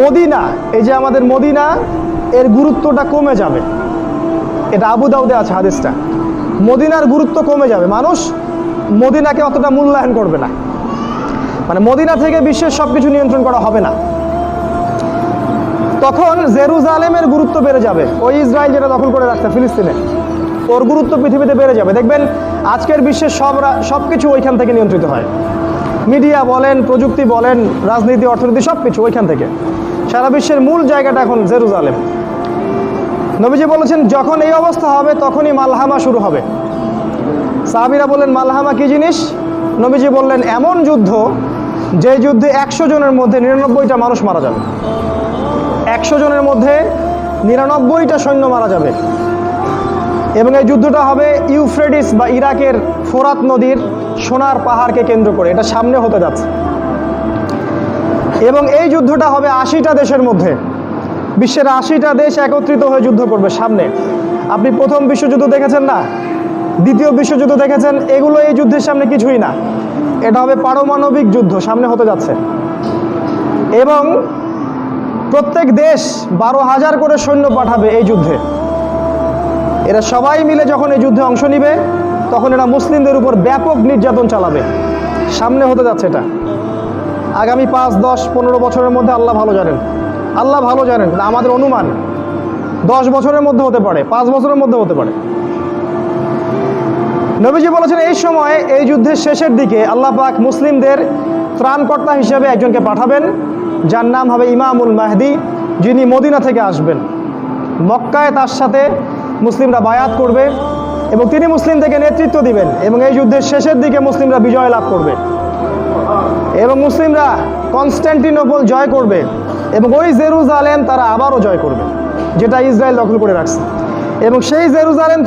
Medina, এই যে আমাদের মদিনা, এর গুরুত্বটা কমে যাবে। এটা আবু দাউদে আছে হাদিসটা। মদিনার গুরুত্ব কমে যাবে। মানুষ মদিনাকে অতটা মূল্যায়ন করবে না। মানে মদিনা থেকে বিশ্বের সব কিছু নিয়ন্ত্রণ করা হবে না। তখন জেরুজালেমের গুরুত্ব বেড়ে যাবে। ওই ইসরায়েল যেটা দখল করে রাখছে ফিলিস্তিনে, ওর গুরুত্ব পৃথিবীতে বেড়ে যাবে। দেখবেন, আজকের বিশ্বের সব সব কিছু ওইখান থেকে নিয়ন্ত্রিত হয়। মিডিয়া বলেন, প্রযুক্তি বলেন, রাজনীতি, অর্থনীতি সব কিছু ওইখান থেকে। সারা বিশ্বের মূল জায়গাটা এখন জেরুজালেম। নবীজি বলেছেন, যখন এই অবস্থা হবে, তখনই মালহামা শুরু হবে। সাহাবিরা বললেন, মালহামা কি জিনিস? নবীজি বললেন, এমন যুদ্ধ যে যুদ্ধে একশো জনের মধ্যে নিরানব্বইটা মানুষ মারা যাবে। একশো জনের মধ্যে নিরানব্বইটা সৈন্য মারা যাবে। এবং এই যুদ্ধটা হবে ইউফ্রেডিস বা ইরাকের ফোরাত নদীর সোনার পাহাড়কে কেন্দ্র করে, এটা সামনে হতে যাচ্ছে। এবং এই যুদ্ধটা হবে আশিটা দেশের মধ্যে। বিশ্বের আশিটা দেশ একত্রিত হয়ে যুদ্ধ করবে সামনে। আপনি প্রথম বিশ্বযুদ্ধ দেখেছেন না? দ্বিতীয় বিশ্বযুদ্ধ দেখেছেন? এগুলো এই যুদ্ধের সামনে কিছুই না। এটা হবে পারমাণবিক যুদ্ধ, সামনে হতে যাচ্ছে। এবং প্রত্যেক দেশ বারো হাজার করে সৈন্য পাঠাবে এই যুদ্ধে। এরা সবাই মিলে যখন এই যুদ্ধে অংশ নিবে তখন এরা মুসলিমদের উপর ব্যাপক নির্যাতন চালাবে। সামনে হতে যাচ্ছে এটা। আগামী পাঁচ, দশ, পনেরো বছরের মধ্যে আল্লাহ ভালো জানেন। আল্লাহ ভালো জানেন আমাদের অনুমান দশ বছরের মধ্যে হতে পারে, পাঁচ বছরের মধ্যে হতে পারে। নবীজি বলেছেন, এই সময়, এই যুদ্ধের শেষের দিকে আল্লাহ পাক মুসলিমদের ত্রাণকর্তা হিসেবে একজনকে পাঠাবেন, যার নাম হবে ইমামুল মাহদি, যিনি মদিনা থেকে আসবেন। মক্কায় তার সাথে মুসলিমরা বায়াত করবে। এবং তিনি মুসলিম থেকে নেতৃত্ব দিবেন এবং এই যুদ্ধের শেষের দিকে মুসলিমরা বিজয় লাভ করবে। এবং মুসলিমরা কনস্ট্যান্টিনোপল জয় করবে এবং ওই জেরুজালেম তারা আবারও জয় করবে, যেটা ইসরায়েল দখল করে রাখছে। এবং সেই জেরুজালেম